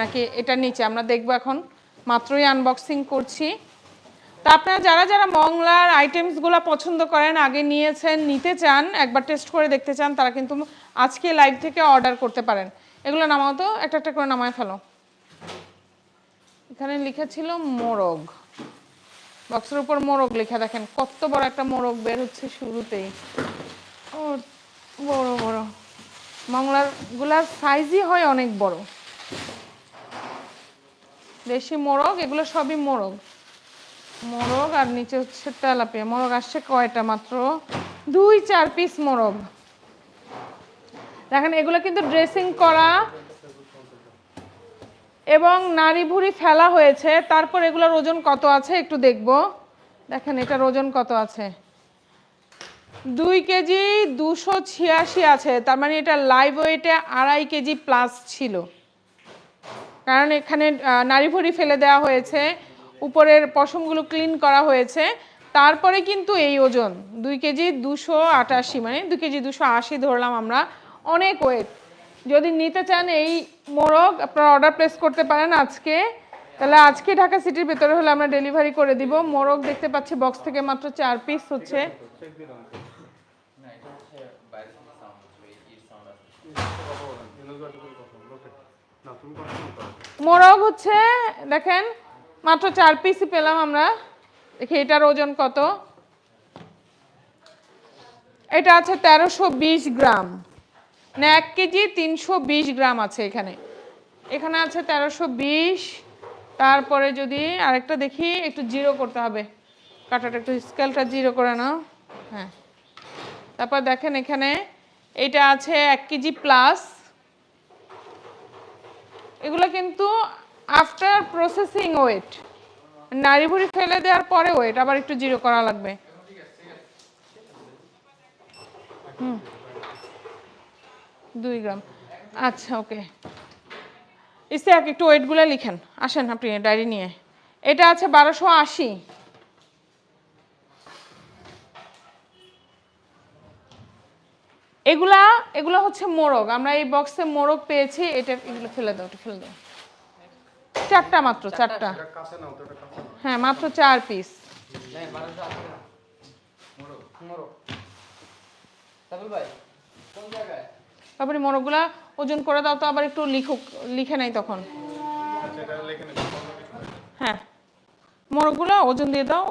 নাকি এটা নিচে, আমরা দেখব এখন। মাত্রই আনবক্সিং করছি। তা আপনারা যারা যারা মংলার আইটেমসগুলো পছন্দ করেন, আগে নিয়েছেন, নিতে চান, একবার টেস্ট করে দেখতে চান, তারা কিন্তু আজকে লাইভ থেকে অর্ডার করতে পারেন। এগুলো নামাও তো, একটা একটা করে নামায় ফেলো। এখানে লিখা ছিল মোরগ। বক্সের উপর মোরগ লেখা, দেখেন কত বড় একটা মোরগ বের হচ্ছে শুরুতেই। ও, বড় বড়। মংলারগুলার সাইজই হয় অনেক বড়। দেশি মোরগ, এগুলো সবই মোরগ। মোরগ আর নিচে হচ্ছে তেলাপিয়া। মোরগ আসছে কয়টা মাত্র? দুই চার পিস মোরগ। দেখেন, এগুলো কিন্তু ড্রেসিং করা এবং নাড়ি ভুড়ি ফেলা হয়েছে। তারপর এগুলোর ওজন কত আছে একটু দেখব। দেখেন, এটার ওজন কত আছে? দুই কেজি দুশো ছিয়াশি আছে। তার মানে এটা লাইভ ওয়েটে আড়াই কেজি প্লাস ছিল। কারণ এখানে নাড়ি ভুড়ি ফেলে দেওয়া হয়েছে, উপরের পশমগুলো ক্লিন করা হয়েছে। তারপরে কিন্তু এই ওজন, দুই কেজি দুশো আটাশি মানে দুই কেজি দুশো আশি ধরলাম আমরা। অনেক ওয়েট যদি নিতে চান এই মোরগ, আপনারা অর্ডার প্লেস করতে পারেন আজকে। তাহলে আজকে ঢাকা সিটির ভেতরে হলে আমরা ডেলিভারি করে দিব। মোরগ দেখতে পাচ্ছি বক্স থেকে মাত্র চার পিস হচ্ছে না এটা হচ্ছে বাইরে থেকে সাউন্ড হচ্ছে ইট সাউন্ড আছে না তুমি কথা বলতে মোরগ হচ্ছে, দেখেন, মাত্র চার পিসই পেলাম আমরা। দেখি এটার ওজন কত? এটা আছে তেরোশো গ্রাম। মানে এক কেজি তিনশো বিশ গ্রাম আছে এখানে। এখানে আছে তেরোশো তারপরে যদি আরেকটা দেখি, একটু জিরো করতে হবে। কাটাটা একটু স্কেলটা জিরো করে নাও। হ্যাঁ। তারপর দেখেন এখানে, এটা আছে এক কেজি প্লাস। এগুলো কিন্তু আফটার প্রসেসিং ওয়েট নাড়ি ভুড়ি ফেলে দেওয়ার পরে ওয়েট আবার একটু জিরো করা লাগবে। হুম। দুই গ্রাম। আচ্ছা ওকে। ইস্তেহাক, একটু ওয়েটগুলো লিখেন। আসেন আপনি, ডায়েরি নিয়ে। এটা আছে বারোশো আশি। এগুলা এগুলো হচ্ছে মোরগ। আমরা এই বক্সে মোরগ পেয়েছি এটা এগুলো ফেলে দাও এটা ফেলে দাও। চারটা মাত্র চারটা কাছে নাও তো এটা কাছে হ্যাঁ মাত্র চার পিস জায়গায়? তারপরে মোরগগুলা ওজন করে দাও তো আবার একটু লিখুক লিখে নাই তখন। আচ্ছা এটা লিখে নেবে হ্যাঁ। মোরগগুলো ওজন দিয়ে দাও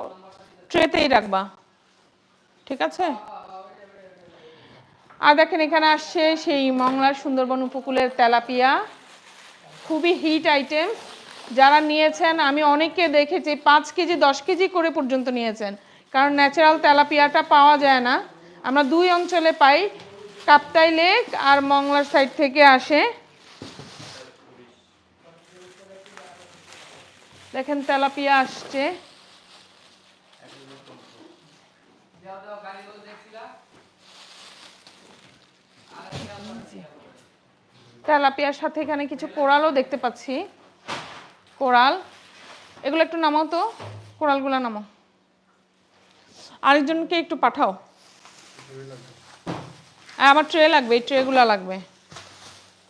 ট্রেতেই রাখবা। ঠিক আছে? আর দেখেন এখানে আসছে সেই মংলার সুন্দরবন উপকূলের তেলাপিয়া। খুবই হিট আইটেম। যারা নিয়েছেন, আমি অনেককে দেখেছি, পাঁচ কেজি, দশ কেজি করে পর্যন্ত নিয়েছেন। কারণ ন্যাচারাল তেলাপিয়াটা পাওয়া যায় না। আমরা দুই অঞ্চলে পাই, কাপ্তাই লেক আর মংলার সাইড থেকে আসে। দেখেন তেলাপিয়া আসছে। তেলাপিয়ার সাথে এখানে কিছু কোরালও দেখতে পাচ্ছি। কোরাল। এগুলো একটু নামাও তো। কোরালগুলো নামাও। আরেকজনকে একটু পাঠাও। আমার ট্রে লাগবে, এই ট্রেগুলো লাগবে।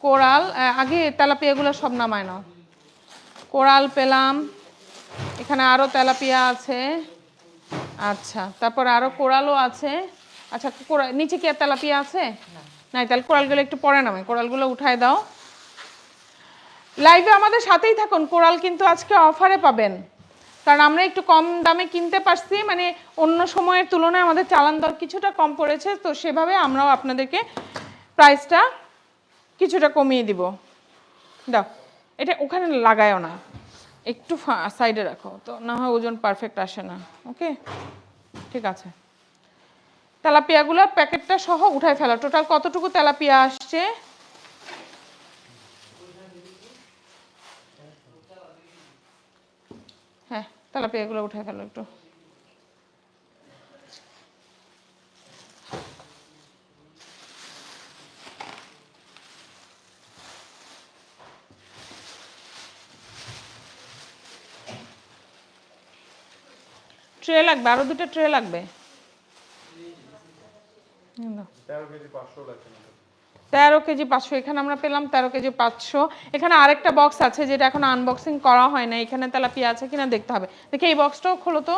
কোরাল আগে তেলাপিয়াগুলো সব নামায় নাও। কোরাল পেলাম। এখানে আরও তেলাপিয়া আছে। আচ্ছা তারপর আরও কোরালও আছে। আচ্ছা কোরা নিচে কি আর তেলাপিয়া আছে? নাই তাহলে কোরালগুলো একটু পরে নামে কোরালগুলো উঠায় দাও। লাইভে আমাদের সাথেই থাকুন কোরাল কিন্তু আজকে অফারে পাবেন। কারণ আমরা একটু কম দামে কিনতে পারছি মানে অন্য সময়ের তুলনায় আমাদের চালান দর কিছুটা কম পড়েছে, তো সেভাবে আমরাও আপনাদেরকে প্রাইসটা কিছুটা কমিয়ে দিব। দাও, এটা ওখানে লাগায়ও না, একটু সাইডে রাখো, তো না হয় ওজন পারফেক্ট আসে না ওকে ঠিক আছে। তেলাপিয়াগুলো প্যাকেটটা সহ উঠায় ফেলো। টোটাল কতটুকু তেলাপিয়া আসছে? হ্যাঁ তেলাপিয়াগুলো উঠায় ফেলো একটু। ট্রে লাগবে, আরও দুটো ট্রে লাগবে। তেরো কেজি পাঁচশো এখানে আমরা পেলাম তেরো কেজি পাঁচশো। এখানে আরেকটা বক্স আছে যেটা এখন আনবক্সিং করা হয় না এখানে তেলাপিয়া আছে কিনা দেখতে হবে। দেখি এই বক্সটাও খোলো তো।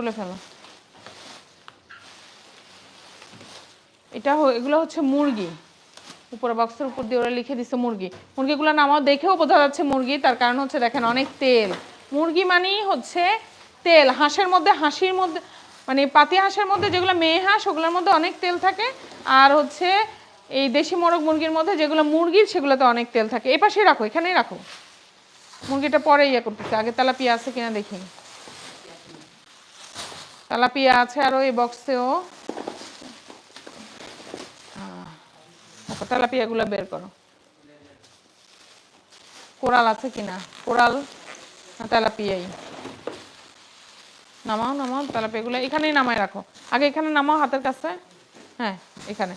খুলে ফেলো। এটা এগুলো হচ্ছে মুরগি। উপরে বক্সের উপর দিয়ে ওরা লিখে দিচ্ছে মুরগি। মুরগিগুলো নামাও দেখেও বোঝা যাচ্ছে মুরগি, তার কারণ হচ্ছে দেখেন অনেক তেল। মুরগি মানেই হচ্ছে তেল। হাঁসের মধ্যে হাসির মধ্যে মানে পাতি হাঁসের মধ্যে যেগুলো মেয়ে হাঁস, ওগুলোর মধ্যে অনেক তেল থাকে। আর হচ্ছে এই দেশি মোরগ মুরগির মধ্যে যেগুলো মুরগির, সেগুলোতে অনেক তেল থাকে। এই পাশেই রাখো, এখানেই রাখো। মুরগিটা পরে ইয়ে করতেছে। আগে তেলাপিয়া আছে কিনা দেখি তেলাপিয়া আছে আরও এই বক্সেও তেলাপিয়াগুলো বের করো। কোরাল আছে কিনা? কোরাল না তেলাপিয়াই? নামাও নামাও তেলাপিয়াগুলো। এখানেই নামাই রাখো। আগে এখানে নামাও হাতের কাছে। হ্যাঁ এখানে।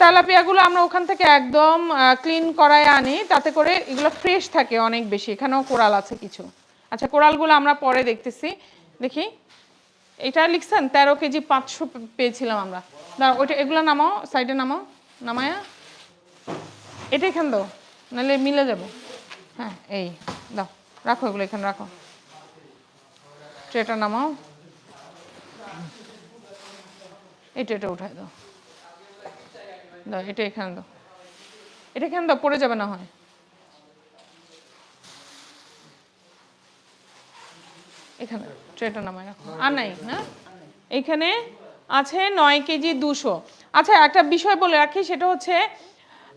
তেলাপিয়াগুলো আমরা ওখান থেকে একদম ক্লিন করায় আনি। তাতে করে এগুলো ফ্রেশ থাকে অনেক বেশি। এখানেও কোরাল আছে কিছু। আচ্ছা কোরালগুলো আমরা পরে দেখতেছি। দেখি। এটা লিখছেন তেরো কেজি পাঁচশো পেয়েছিলাম আমরা। দাঁড়াও, ওইটা, এগুলো নামাও, সাইডে নামাও, নামায়া। এটা এখানে দাও, নাহলে মিলে যাবে। হ্যাঁ এই, দাও, রাখো এগুলো এখানে, রাখো। ট্রেটা নামাও। এটা এটা উঠাই দাও। দাও, এটা এখানে দাও। এটা এখানে দাও, পড়ে যাবে না হয়। এখানে ট্রেটা নামায় রাখো। আর নাই, না? এখানে আছে নয় কেজি দুশো। আচ্ছা একটা বিষয় বলে রাখি, সেটা হচ্ছে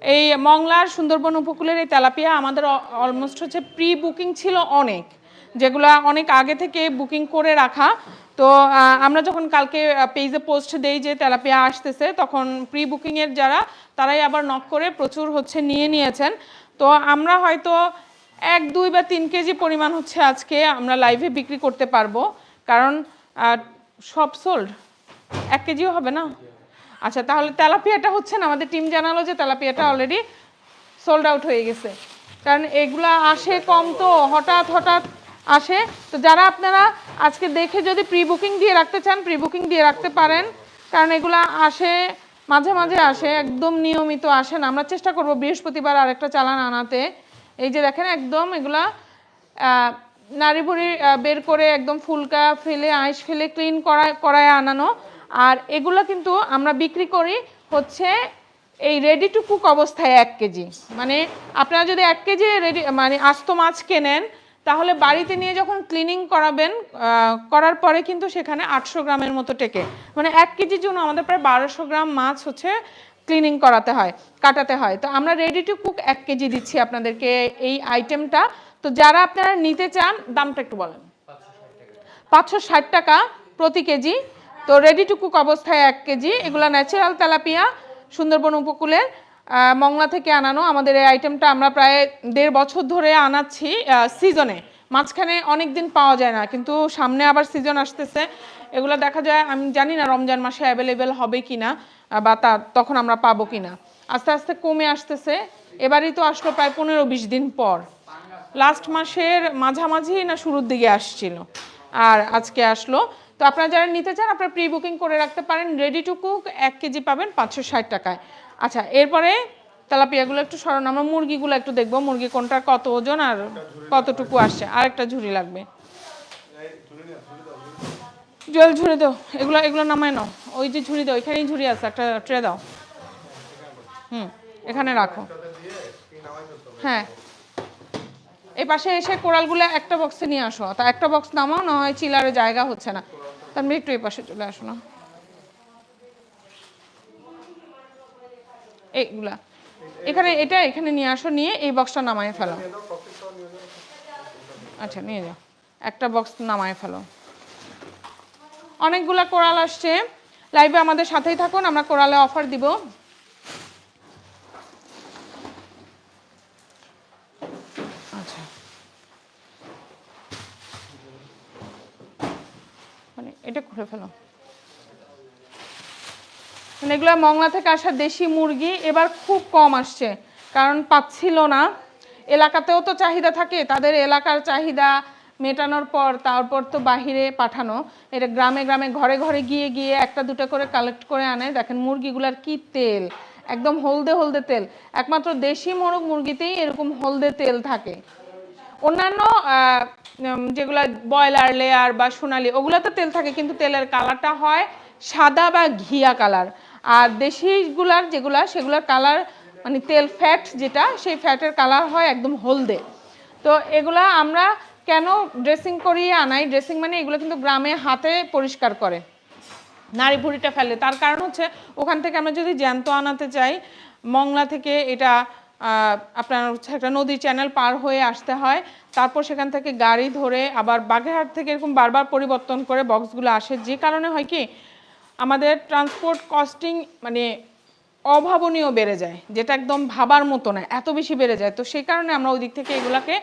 এই মংলার সুন্দরবন উপকূলের এই তেলাপিয়া আমাদের অলমোস্ট হচ্ছে প্রি বুকিং ছিল অনেক। যেগুলা অনেক আগে থেকে বুকিং করে রাখা। তো আমরা যখন কালকে পেজে পোস্ট দেই যে তেলাপিয়া আসতেছে, তখন প্রি বুকিংয়ের যারা, তারাই আবার নক করে প্রচুর হচ্ছে নিয়ে নিয়েছেন। তো, আমরা হয়তো এক, দুই বা তিন কেজি পরিমাণ হচ্ছে আজকে আমরা লাইভে বিক্রি করতে পারব। কারণ সব সোল্ড এক কেজিও হবে না? আচ্ছা তাহলে তেলাপিয়াটা হচ্ছে না? আমাদের টিম জানালো যে তেলাপিয়াটা অলরেডি সোল্ড আউট হয়ে গেছে। কারণ এগুলা আসে কম তো, হঠাৎ হঠাৎ আসে। তো যারা আপনারা আজকে দেখে যদি প্রি বুকিং দিয়ে রাখতে চান প্রি বুকিং দিয়ে রাখতে পারেন। কারণ এগুলা আসে, মাঝে মাঝে আসে, একদম নিয়মিত আসে না। আমরা চেষ্টা করব বৃহস্পতিবার আরেকটা চালান আনাতে। এই যে দেখেন একদম এগুলা নাড়ি ভুড়ি বের করে একদম ফুলকা ফেলে আইস ফেলে ক্লিন করা, করায় আনানো। আর এগুলো কিন্তু আমরা বিক্রি করি হচ্ছে এই রেডি টু কুক অবস্থায় এক কেজি। মানে আপনারা যদি এক কেজি রেডি মানে আস্ত মাছ কেনেন, তাহলে বাড়িতে নিয়ে যখন ক্লিনিং করাবেন করার পরে কিন্তু সেখানে আটশো গ্রামের মতো টেকে। মানে এক কেজির জন্য আমাদের প্রায় বারোশো গ্রাম মাছ হচ্ছে ক্লিনিং করাতে হয়, কাটাতে হয়। তো আমরা রেডি টু কুক এক কেজি দিচ্ছি আপনাদেরকে এই আইটেমটা তো যারা আপনারা নিতে চান, দামটা একটু বলেন। পাঁচশো ষাট টাকা প্রতি কেজি। তো রেডি টু কুক অবস্থায় এক কেজি। এগুলো ন্যাচারাল তেলাপিয়া, সুন্দরবন উপকূলের মংলা থেকে আনানো। আমাদের এই আইটেমটা আমরা প্রায় দেড় বছর ধরে আনাচ্ছি সিজনে মাঝখানে অনেক দিন পাওয়া যায় না, কিন্তু সামনে আবার সিজন আসতেছে। এগুলো দেখা যায়, আমি জানি না রমজান মাসে অ্যাভেলেবেল হবে কি না বা তা তখন আমরা পাবো কি না আস্তে আস্তে কমে আসতেছে, এবারই তো আসলো প্রায় পনেরো বিশ দিন পর। লাস্ট মাসের মাঝামাঝি না শুরুর দিকে আসছিল। আর আজকে আসলো। তো আপনারা যারা নিতে চান, আপনারা প্রি বুকিং করে রাখতে পারেন। রেডি টু কুক এক কেজি পাবেন পাঁচশো ষাট টাকায়। আচ্ছা এরপরে তেলাপিয়াগুলো একটু সরান। আমরা মুরগিগুলো একটু দেখব, মুরগি কোনটা কত ওজন আর কতটুকু আসছে। আর একটা ঝুড়ি লাগবে। জল ঝুড়ি দাও। এগুলো এগুলো নামায় নাও। ওই যে ঝুড়ি দাও, এখানেই ঝুড়ি আছে, একটা ট্রে দাও। হুম, এখানে রাখো। হ্যাঁ। এই পাশে এসে কোরালগুলো একটা বক্সে নিয়ে আসো। তা একটা বক্স নামাও, না হয় চিলারে জায়গা হচ্ছে না। তারপরে একটু এই পাশে চলে আসো না। এইগুলা। এখানে এটা, এখানে নিয়ে আসো, নিয়ে এই বক্সটা নামায় ফেলো। আচ্ছা নিয়ে যাও। একটা বক্স নামায় ফেলো। অনেকগুলা কোরাল আসছে। লাইভে আমাদের সাথেই থাকুন, আমরা কোরালে অফার দিব। আচ্ছা। মানে এটা খুলে ফেলো। মানে এগুলো মংলা থেকে আসা দেশি মুরগি এবার খুব কম আসছে, কারণ পাচ্ছিল না। এলাকাতেও তো চাহিদা থাকে, তাদের এলাকার চাহিদা মেটানোর পর, তারপর তো বাহিরে পাঠানো। এটা গ্রামে গ্রামে ঘরে ঘরে গিয়ে গিয়ে একটা দুটো করে কালেক্ট করে আনে। দেখেন মুরগিগুলার কি তেল। একদম হলদে হলদে তেল। একমাত্র দেশি মোরগ মুরগিতেই এরকম হলদে তেল থাকে। অন্যান্য যেগুলা ব্রয়লার লেয়ার বা সোনালি, ওগুলোতে তেল থাকে, কিন্তু তেলের কালারটা হয় সাদা বা ঘিয়া কালার আর দেশিগুলার যেগুলা, সেগুলোর কালার মানে তেল ফ্যাট যেটা, সেই ফ্যাটের কালার হয় একদম হলদে। তো এগুলা আমরা কেন ড্রেসিং করিয়ে আনাই? ড্রেসিং মানে এগুলো কিন্তু গ্রামে হাতে পরিষ্কার করে। নারী ভুঁড়িটা ফেলে। তার কারণ হচ্ছে, ওখান থেকে আমরা যদি জ্যান্ত আনাতে চাই, মংলা থেকে এটা আপনার হচ্ছে একটা নদীর চ্যানেল পার হয়ে আসতে হয়। তারপর সেখান থেকে গাড়ি ধরে আবার বাগেরহাট থেকে এরকম বারবার পরিবর্তন করে বক্সগুলো আসে। যে কারণে হয় কি, আমাদের ট্রান্সপোর্ট কস্টিং মানে অভাবনীয় বেড়ে যায়, যেটা একদম ভাবার মতো না, এত বেশি বেড়ে যায়। তো সেই কারণে আমরা ওই দিক থেকে এগুলাকে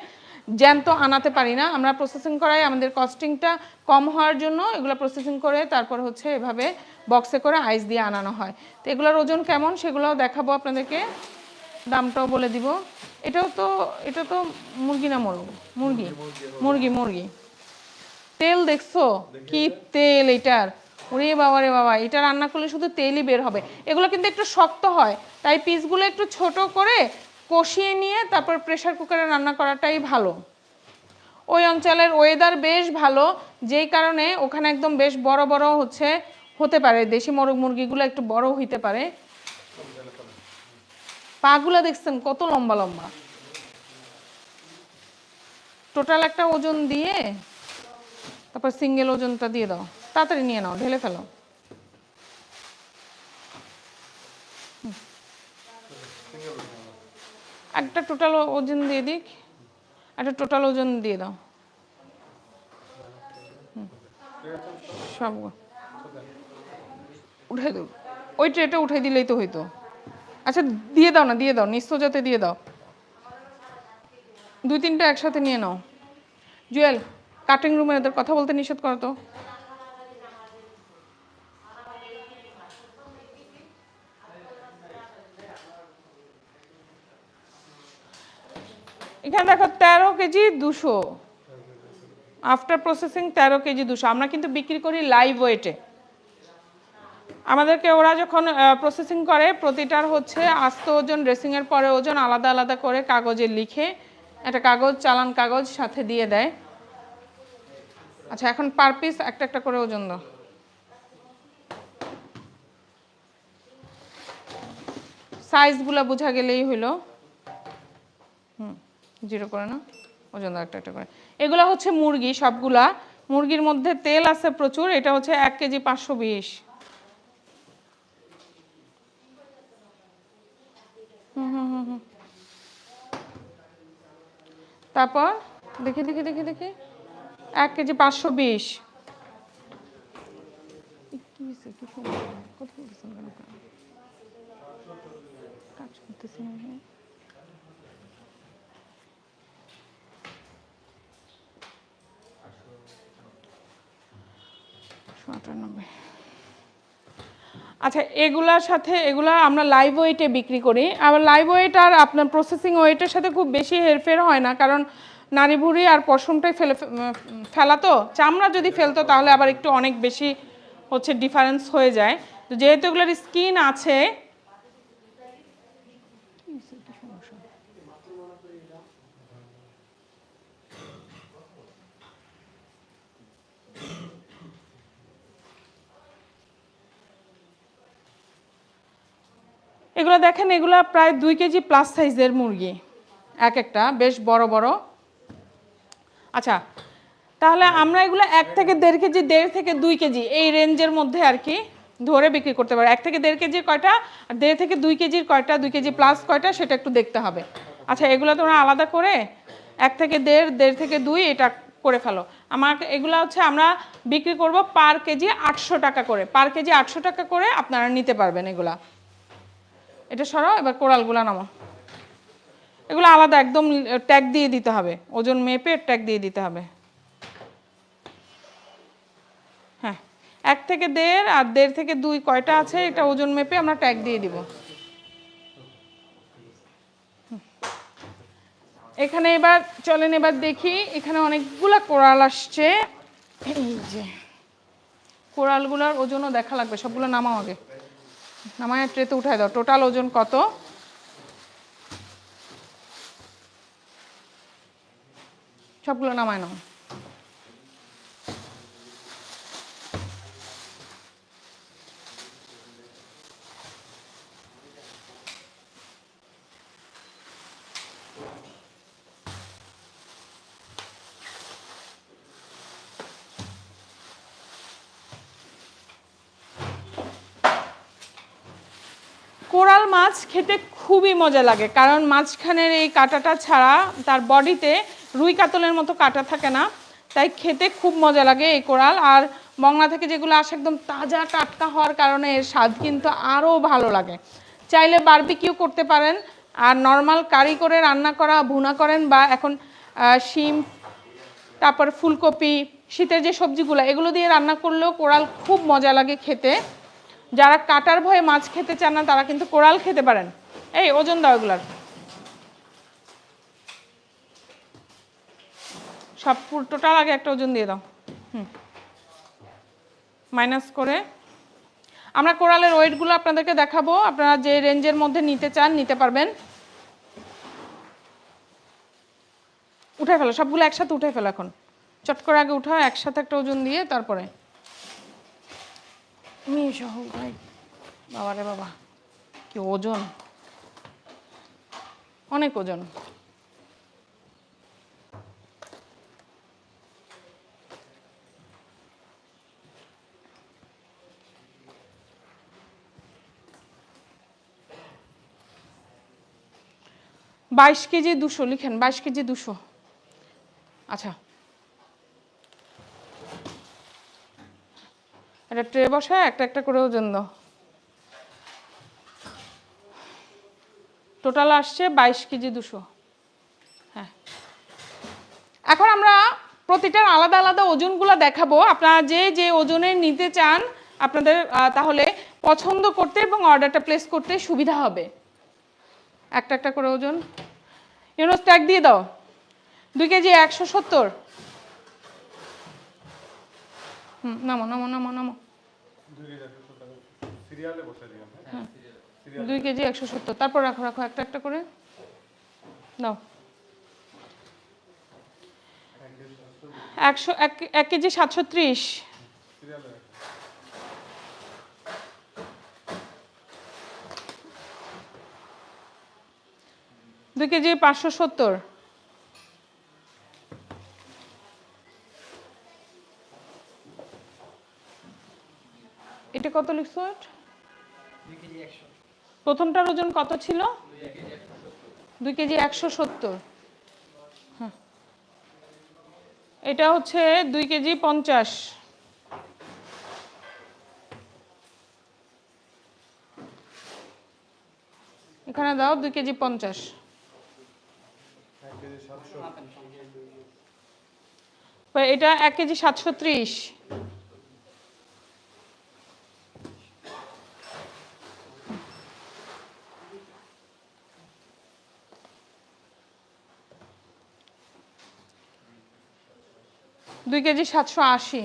জ্যান্ত আনাতে পারি না। আমরা প্রসেসিং করাই আমাদের কস্টিংটা কম হওয়ার জন্য এগুলো প্রসেসিং করে তারপর হচ্ছে এভাবে বক্সে করে আইস দিয়ে আনানো হয়। তো এগুলোর ওজন কেমন সেগুলোও দেখাবো আপনাদেরকে। দামটাও বলে দিব। এটাও তো এটা তো মুরগি না মোরগ? মুরগি। মুরগি মুরগি তেল দেখছ? কি তেল এটার? ওরে বাবা রে বাবা এটা রান্না করলে শুধু তেলই বের হবে। এগুলো কিন্তু একটু শক্ত হয় তাই পিসগুলো একটু ছোট করে কষিয়ে নিয়ে তারপর প্রেসার কুকারে রান্না করাটাই ভালো। ওই অঞ্চলের ওয়েদার বেশ ভালো, যেই কারণে ওখানে একদম বেশ বড় বড় হচ্ছে, হতে পারে। দেশি মোরগ মুরগিগুলো একটু বড় হইতে পারে। পাগুলো দেখছেন, কত লম্বা লম্বা। টোটাল একটা ওজন দিয়ে, তারপর সিঙ্গেল ওজনটা দিয়ে দাও। তাড়াতাড়ি নিয়ে নাও, ঢেলে ফেলো। হুম। একটা টোটাল ওজন দিয়ে দিক একটা টোটাল ওজন দিয়ে দাও। সব উঠে দাও ওই ট্রেটা উঠে দিলেই তো হইতো। আচ্ছা দিয়ে দাও না, দিয়ে দাও যাতে দিয়ে দাও। দুই তিনটা একসাথে নিয়ে নাও। জুয়েল কাটিং রুমে ওদের কথা বলতে নিষেধ করো তো। এখানে দেখো তেরো কেজি দুশো। আফটার প্রসেসিং তেরো কেজি দুশো। আমরা কিন্তু বিক্রি করি লাইভ ওয়েটে আমাদেরকে ওরা যখন প্রসেসিং করে, প্রতিটার হচ্ছে আস্ত ওজন ড্রেসিংয়ের পরে ওজন আলাদা আলাদা করে কাগজে লিখে একটা কাগজ, চালান কাগজ সাথে দিয়ে দেয়। আচ্ছা এখন পার পিস একটা একটা করে ওজন দাও। সাইজগুলো বোঝা গেলেই হুম জিরো করে না ওজন একটা একটা করে। এগুলো হচ্ছে মুরগি, সবগুলা। মুরগির মধ্যে তেল আছে প্রচুর, এটা হচ্ছে এক কেজি পাঁচশো বিশ। তারপর, দেখি দেখি দেখি দেখি। এক কেজি পাঁচশো বিশ? কাজ করতেছি আচ্ছা এগুলার সাথে, এগুলা আমরা লাইভ ওয়েটে বিক্রি করি। আবার লাইভ ওয়েট আর আপনার প্রসেসিং ওয়েটের সাথে খুব বেশি হেরফের হয় না, কারণ নারী ভুড়ি আর পশমটাই ফেলে ফেলা তো। চামড়া যদি ফেলতো তাহলে আবার একটু অনেক বেশি হচ্ছে ডিফারেন্স হয়ে যায়। তো যেহেতু এগুলোর স্কিন আছে এগুলো দেখেন, এগুলো প্রায় দুই কেজি প্লাস সাইজের মুরগি। এক একটা, বেশ বড় বড়। আচ্ছা তাহলে আমরা এগুলো এক থেকে দেড় কেজি, দেড় থেকে দুই কেজি, এই রেঞ্জের মধ্যে আর কি ধরে বিক্রি করতে পারো। এক থেকে দেড় কেজির কয়টা, আর দেড় থেকে দুই কেজির কয়টা, দুই কেজি প্লাস কয়টা, সেটা একটু দেখতে হবে। আচ্ছা এগুলো তোমরা আলাদা করে এক থেকে দেড় দেড় থেকে দুই এটা করে ফেলো। আমাকে, এগুলো হচ্ছে আমরা বিক্রি করব পার কেজি আটশো টাকা করে। পার কেজি আটশো টাকা করে আপনারা নিতে পারবেন এগুলা। এটা সরাও, এবার কোড়ালগুলো নামো এগুলো আলাদা একদম ট্যাগ দিয়ে দিতে হবে। ওজন মেপে ট্যাগ দিয়ে দিতে হবে। হ্যাঁ এক থেকে দেড় আর দেড় থেকে দুই কয়টা আছে, এটা ওজন মেপে আমরা ট্যাগ দিয়ে দিব। এখানে এবার চলেন, এবার দেখি এখানে অনেকগুলা কোরাল আসছে। এই যে কোরালগুলোর ওজনও দেখা লাগবে, সবগুলো নামাও আগে। নামায় ট্রেতে উঠায় দাও। টোটাল ওজন কত? সবগুলো নামায় নাও কোরাল মাছ খেতে খুবই মজা লাগে। কারণ মাঝখানের এই কাঁটাটা ছাড়া তার বডিতে রুই কাতলের মতো কাঁটা থাকে না। তাই খেতে খুব মজা লাগে এই কোরাল। আর মংলা থেকে যেগুলো আসে একদম তাজা টাটকা হওয়ার কারণে এর স্বাদ কিন্তু আরও ভালো লাগে। চাইলে বারবিকিউ করতে পারেন। আর নর্মাল কারি করে রান্না করা, ভুনা করেন বা এখন শিম, তারপর ফুলকপি, শীতের যে সবজিগুলো, এগুলো দিয়ে রান্না করলেও কোরাল খুব মজা লাগে খেতে। যারা কাটার ভয়ে মাছ খেতে চান না, তারা কিন্তু কোরাল খেতে পারেন। এই ওজন দাও এগুলার। সব টোটাল আগে একটা ওজন দিয়ে দাও। হুম। মাইনাস করে। আমরা কোরালের ওয়েটগুলো আপনাদেরকে দেখাবো। আপনারা যে রেঞ্জের মধ্যে নিতে চান, নিতে পারবেন। উঠে ফেলো, সবগুলো একসাথে উঠে ফেলো এখন। চট করে আগে উঠাও, একসাথে একটা ওজন দিয়ে, তারপরে। মেয়ে সহ ভাই বাবা রে বাবা, কি ওজন? অনেক ওজন। বাইশ কেজি দুশো, লিখেন, বাইশ কেজি দুশো। আচ্ছা। একটা ট্রে বসায় একটা একটা করে ওজন দাও টোটাল আসছে বাইশ কেজি দুশো। হ্যাঁ। এখন আমরা প্রতিটার আলাদা আলাদা ওজনগুলো দেখাবো। আপনারা যে যে ওজনের নিতে চান, আপনাদের তাহলে পছন্দ করতে এবং অর্ডারটা প্লেস করতে সুবিধা হবে। একটা একটা করে ওজন। ইউনোস ট্যাগ দিয়ে দাও। দুই কেজি একশো সত্তর। হুম নামো নামো নামো নামো। দুই কেজি একশো সত্তর সিরিয়ালে বসে দিলাম হ্যাঁ? দুই কেজি একশো সত্তর। তারপর রাখো রাখো একটা একটা করে। দাও। একশো এক এক কেজি সাতশো ত্রিশ। দুই কেজি পাঁচশো সত্তর। এটা কত লিখছো? প্রথমটার ওজন কত ছিল? দুই কেজি একশো সত্তর। এটা হচ্ছে দুই কেজি পঞ্চাশ। এখানে দাও দুই কেজি পঞ্চাশ। এটা এক কেজি সাতশো ত্রিশ। দুই কেজি সাতশো আশি।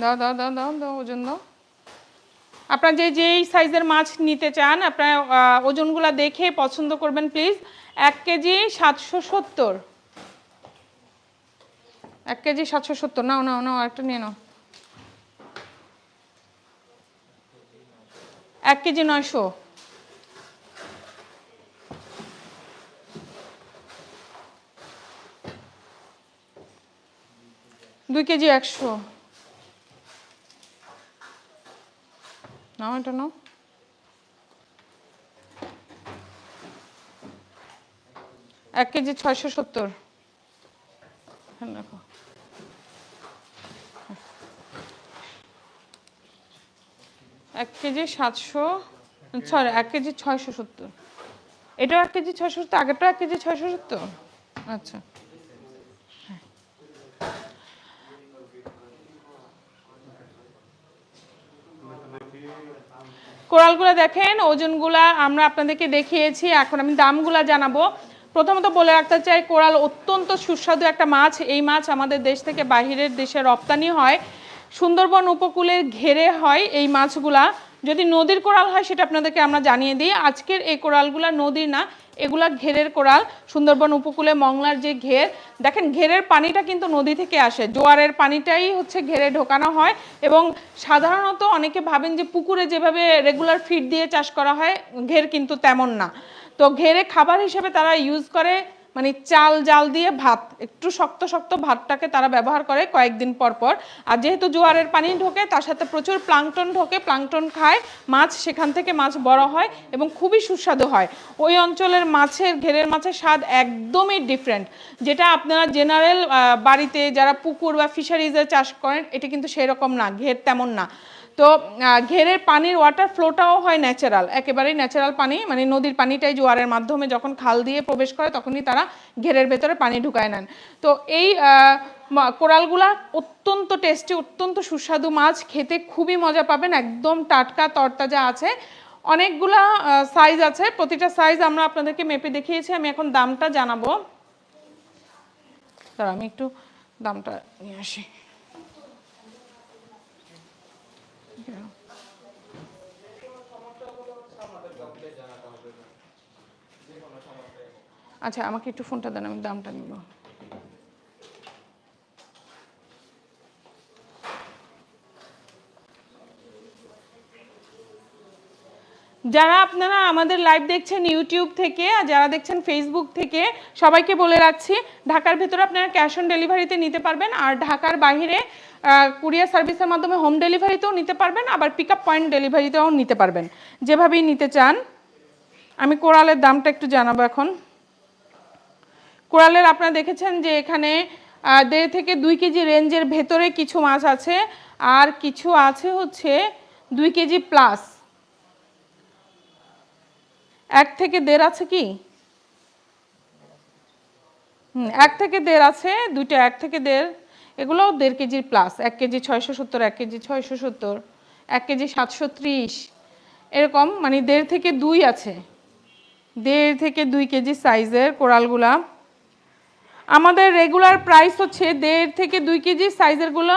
দাও দাও দাও দাও দাও, ওজন দাও। আপনার যে, যেই সাইজের মাছ নিতে চান, আপনার ওজনগুলো দেখে পছন্দ করবেন, প্লিজ। এক কেজি সাতশো সত্তর। এক কেজি সাতশো সত্তর। নাও নাও নাও একটা নিয়ে নাও। এক কেজি নয়শো। দুই কেজি একশো। নাও এটা নাও। এক কেজি ছয়শো সত্তর। হ্যাঁ এক কেজি সাতশো, সরি, এক কেজি ছয়শো সত্তর। এটাও এক কেজি ছয়শো সত্তর, আগেরটাও এক কেজি ছয়শো সত্তর? আচ্ছা। কোরালগুলো দেখেন, ওজনগুলা আমরা আপনাদেরকে দেখিয়েছি, এখন আমি দামগুলা জানাব। প্রথমত বলে রাখতে চাই, কোরাল অত্যন্ত সুস্বাদু একটা মাছ। এই মাছ আমাদের দেশ থেকে বাহিরের দেশে রপ্তানি হয়। সুন্দরবন উপকূলের ঘেরে হয় এই মাছগুলা। যদি নদীর কোরাল হয়, সেটা আপনাদেরকে আমরা জানিয়ে দিই। আজকের এই কোরালগুলা নদীর না এগুলা ঘেরের কোরাল সুন্দরবন উপকূলে মংলার যে ঘের, দেখেন ঘেরের পানিটা কিন্তু নদী থেকে আসে। জোয়ারের পানিটাই হচ্ছে ঘেরে ঢোকানো হয় এবং সাধারণত অনেকে ভাবেন যে পুকুরে যেভাবে রেগুলার ফিড দিয়ে চাষ করা হয়, ঘের কিন্তু তেমন না। তো ঘেরে খাবার হিসেবে তারা ইউজ করে মানে চাল, জাল দিয়ে ভাত, একটু শক্ত শক্ত ভাতটাকে তারা ব্যবহার করে কয়েকদিন পর পর। আর যেহেতু জোয়ারের পানি ঢোকে, তার সাথে প্রচুর প্লাংটন ঢোকে, প্লাংটন খায়, মাছ, সেখান থেকে মাছ বড় হয় এবং খুবই সুস্বাদু হয়। ওই অঞ্চলের মাছের, ঘেরের মাছের স্বাদ একদমই ডিফারেন্ট যেটা আপনারা জেনারেল বাড়িতে যারা পুকুর বা ফিশারিজে চাষ করেন, এটা কিন্তু সেরকম না, ঘের তেমন না। তো ঘেরের পানির ওয়াটার ফ্লোটাও হয় ন্যাচারাল একেবারেই ন্যাচারাল পানি মানে নদীর পানিটাই জোয়ারের মাধ্যমে যখন খাল দিয়ে প্রবেশ করে তখনই তারা ঘেরের ভেতরে পানি ঢুকায় নেন। তো এই কোরালগুলা অত্যন্ত টেস্টি অত্যন্ত সুস্বাদু মাছ, খেতে খুবই মজা পাবেন, একদম টাটকা তরতাজা আছে। অনেকগুলা সাইজ আছে, প্রতিটা সাইজ আমরা আপনাদেরকে মেপে দেখিয়েছি, আমি এখন দামটা জানাব। দাঁড়া আমি একটু দামটা নিয়ে আসি। আচ্ছা আমাকে একটু ফোনটা দেন, আমি দামটা নিব। যারা আপনারা আমাদের লাইভ দেখছেন ইউটিউব থেকে, আর যারা দেখছেন ফেসবুক থেকে, সবাইকে বলে রাখছি, ঢাকার ভেতরে আপনারা ক্যাশ অন ডেলিভারিতে নিতে পারবেন, আর ঢাকার বাইরে কুরিয়ার সার্ভিসের মাধ্যমে হোম ডেলিভারিতেও নিতে পারবেন, আবার পিক আপ পয়েন্ট ডেলিভারিতেও নিতে পারবেন। যেভাবেই নিতে চান, আমি কোরালের দামটা একটু জানাব এখন। কোরালের আপনারা দেখেছেন যে এখানে দেড় থেকে দুই কেজি রেঞ্জের ভেতরে কিছু মাছ আছে, আর কিছু আছে হচ্ছে দুই কেজি প্লাস এক থেকে দেড় আছে কি? হুম, এক থেকে দেড় আছে, দুইটা এক থেকে দেড়। এগুলোও দেড় কেজির প্লাস এক কেজি ছয়শো সত্তর, এক কেজি ছয়শো সত্তর, এক কেজি সাতশো ত্রিশ, এরকম মানে দেড় থেকে দুই আছে। দেড় থেকে দুই কেজি সাইজের কোরালগুলা আমাদের রেগুলার প্রাইস হচ্ছে দেড় থেকে দুই কেজি সাইজেরগুলো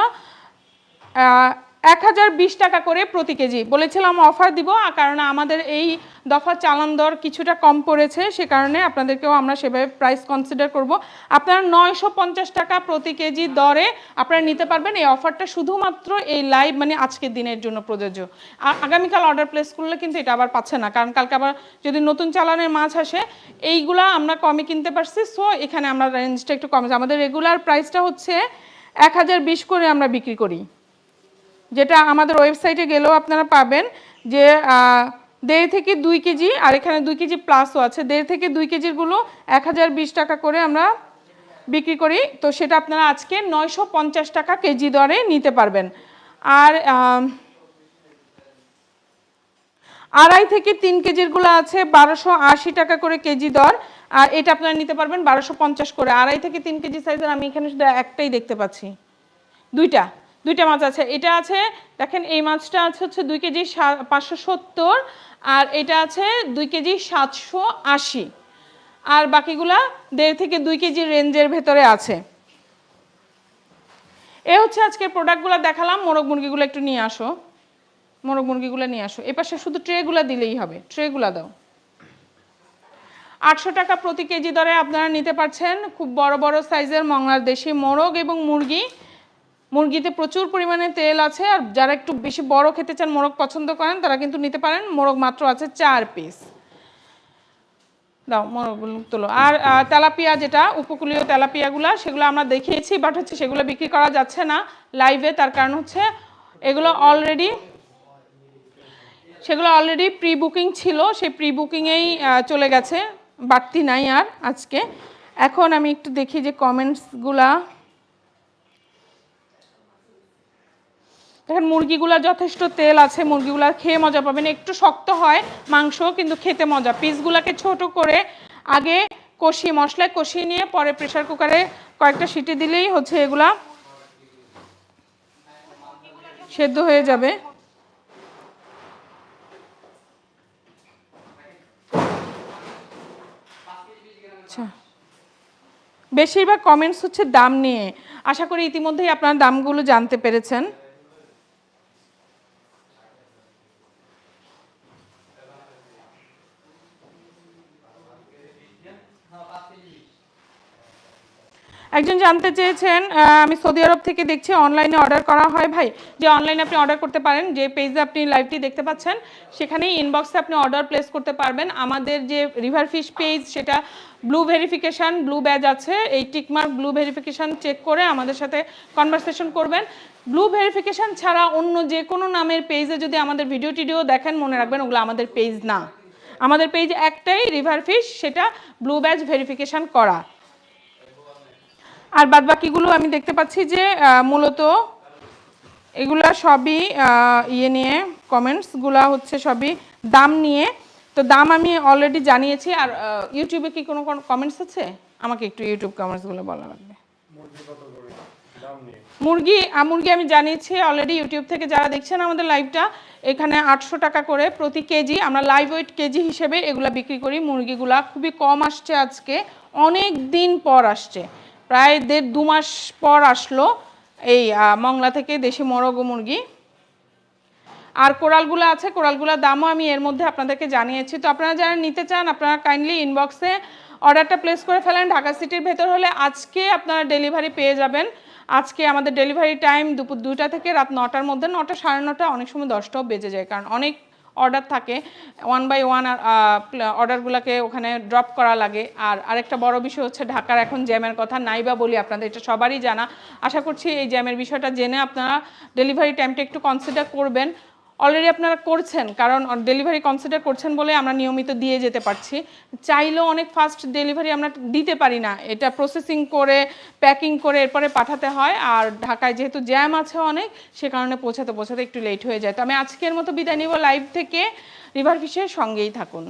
এক হাজার বিশ টাকা করে প্রতি কেজি। বলেছিলাম অফার দিব কারণ আমাদের এই দফা চালান দর কিছুটা কম পড়েছে, সে কারণে আপনাদেরকেও আমরা সেভাবে প্রাইস কনসিডার করব। আপনারা নয়শো পঞ্চাশ টাকা প্রতি কেজি দরে আপনারা নিতে পারবেন। এই অফারটা শুধুমাত্র এই লাইভ মানে আজকের দিনের জন্য প্রযোজ্য। আর আগামীকাল অর্ডার প্লেস করলে কিন্তু এটা আবার পাচ্ছে না, কারণ কালকে আবার যদি নতুন চালানের মাছ আসে, এইগুলা আমরা কমে কিনতে পারছি। সো এখানে আমরা রেঞ্জটা একটু কমেছে আমাদের রেগুলার প্রাইসটা হচ্ছে এক হাজার বিশ করে আমরা বিক্রি করি। যেটা আমাদের ওয়েবসাইটে গেলেও আপনারা পাবেন যে দেড় থেকে দুই কেজি, আর এখানে দুই কেজি প্লাসও আছে, দেড় থেকে দুই কেজিরগুলো এক হাজার বিশ টাকা করে আমরা বিক্রি করি। তো সেটা আপনারা আজকে নয়শো পঞ্চাশ টাকা কেজি দরে নিতে পারবেন। আর আড়াই থেকে তিন কেজিরগুলো আছে, বারোশো আশি টাকা করে কেজি দর। আর এটা আপনারা নিতে পারবেন বারোশো পঞ্চাশ করে। আড়াই থেকে তিন কেজি সাইজের আমি এখানে শুধু একটাই দেখতে পাচ্ছি। দুইটা। দুইটা মাছ আছে। এটা আছে, দেখেন এই মাছটা আছে হচ্ছে দুই কেজি পাঁচশো সত্তর আর এটা আছে দুই কেজি সাতশো আশি। আর বাকিগুলা দেড় থেকে দুই কেজি রেঞ্জের ভেতরে আছে। এ হচ্ছে আজকের প্রোডাক্টগুলো দেখালাম, মোরগ মুরগিগুলো একটু নিয়ে আসো। মোরগ মুরগিগুলো নিয়ে আসো। এপাশে শুধু ট্রেগুলো দিলেই হবে, ট্রেগুলো দাও। আটশো টাকা প্রতি কেজি দরে আপনারা নিতে পারছেন খুব বড় বড় সাইজের মংলার দেশি মোরগ এবং মুরগি। মুরগিতে প্রচুর পরিমাণে তেল আছে, আর যারা একটু বেশি বড় খেতে চান, মোরগ পছন্দ করেন, তারা কিন্তু নিতে পারেন। মোরগ মাত্র আছে চার পিস দাও মোরগগুলো তোলো। আর তেলাপিয়া যেটা, উপকূলীয় তেলাপিয়াগুলো, সেগুলো আমরা দেখিয়েছি বাট হচ্ছে সেগুলো বিক্রি করা যাচ্ছে না লাইভে তার কারণ হচ্ছে এগুলো অলরেডি সেগুলো অলরেডি প্রি বুকিং ছিল। সেই প্রি বুকিংয়েই চলে গেছে। বাড়তি নাই আর আজকে। এখন আমি একটু দেখি যে কমেন্টসগুলা দেখেন মুরগিগুলা যথেষ্ট তেল আছে মুরগিগুলা খেয়ে মজা পাবেন। একটু শক্ত হয় মাংস কিন্তু খেতে মজা। পিসগুলাকে ছোট করে আগে কষিয়ে, মশলায় কষিয়ে নিয়ে পরে প্রেশার কুকারে কয়েকটা সিটি দিলেই হচ্ছে এগুলা সেদ্ধ হয়ে যাবে। আচ্ছা। বেশিরভাগ কমেন্টস হচ্ছে দাম নিয়ে। আশা করি ইতিমধ্যেই আপনারা দামগুলো জানতে পেরেছেন। একজন জানতে চেয়েছেন আমি সৌদি আরব থেকে দেখছি অনলাইনে অর্ডার করা হয় ভাই। যে অনলাইনে আপনি অর্ডার করতে পারেন, যে পেজে আপনি লাইভটি দেখতে পাচ্ছেন, সেখানেই ইনবক্সে আপনি অর্ডার প্লেস করতে পারবেন। আমাদের যে রিভার ফিশ পেজ সেটা ব্লু ভেরিফিকেশান ব্লু ব্যাজ আছে। এই টিকমার্ক ব্লু ভেরিফিকেশান চেক করে আমাদের সাথে কনভারসেশন করবেন। ব্লু ভেরিফিকেশান ছাড়া অন্য যে কোনো নামের পেজে যদি আমাদের ভিডিও টিডিও দেখেন, মনে রাখবেন ওগুলো আমাদের পেজ না। আমাদের পেজ একটাই রিভার ফিশ সেটা ব্লু ব্যাজ ভেরিফিকেশান করা। আর বাদ বাকিগুলো আমি দেখতে পাচ্ছি যে মূলত এগুলা সবই ইয়ে নিয়ে কমেন্টসগুলা হচ্ছে সবই দাম নিয়ে। তো দাম আমি অলরেডি জানিয়েছি আর ইউটিউবে কি কোনো কমেন্টস আছে? আমাকে একটু ইউটিউব কমেন্টসগুলো বলা লাগবে। মুরগি মুরগি আমি জানিয়েছি অলরেডি ইউটিউব থেকে যারা দেখছেন আমাদের লাইভটা এখানে আটশো টাকা করে প্রতি কেজি, আমরা লাইভ ওয়েট কেজি হিসেবে এগুলা বিক্রি করি। মুরগিগুলা খুবই কম আসছে আজকে, অনেক দিন পর আসছে। প্রায় দেড় দু মাস পর আসলো এই মংলা থেকে দেশি মোরগ ও মুরগি। আর কোরালগুলো আছে, কোরালগুলোর দামও আমি এর মধ্যে আপনাদেরকে জানিয়েছি। তো আপনারা যারা নিতে চান, আপনারা কাইন্ডলি ইনবক্সে অর্ডারটা প্লেস করে ফেলেন। ঢাকা সিটির ভেতর হলে আজকে আপনারা ডেলিভারি পেয়ে যাবেন। আজকে আমাদের ডেলিভারি টাইম দুপুর দুটা থেকে রাত নটার মধ্যে, নটা সাড়ে নটা অনেক সময় দশটাও বেজে যায়। কারণ অনেক অর্ডার থাকে ওয়ান বাই ওয়ান অর্ডারগুলোকে ওখানে ড্রপ করা লাগে। আর আরেকটা বড় বিষয় হচ্ছে ঢাকার এখন জ্যামের কথা নাই বা বলি আপনাদের, এটা সবারই জানা। আশা করছি এই জ্যামের বিষয়টা জেনে আপনারা ডেলিভারি টাইমটা একটু কনসিডার করবেন। অলরেডি আপনারা করছেন, কারণ ডেলিভারি কনসিডার করছেন বলে আমরা নিয়মিত দিয়ে যেতে পারছি। চাইলেও অনেক ফাস্ট ডেলিভারি আমরা দিতে পারি না। এটা প্রসেসিং করে প্যাকিং করে এরপরে পাঠাতে হয়, আর ঢাকায় যেহেতু জ্যাম আছে অনেক, সে কারণে পৌঁছাতে পৌঁছাতে একটু লেট হয়ে যায়। তো আমি আজকের মতো বিদায় নিব। লাইভ থেকে রিভার ফিশের সঙ্গেই থাকুন।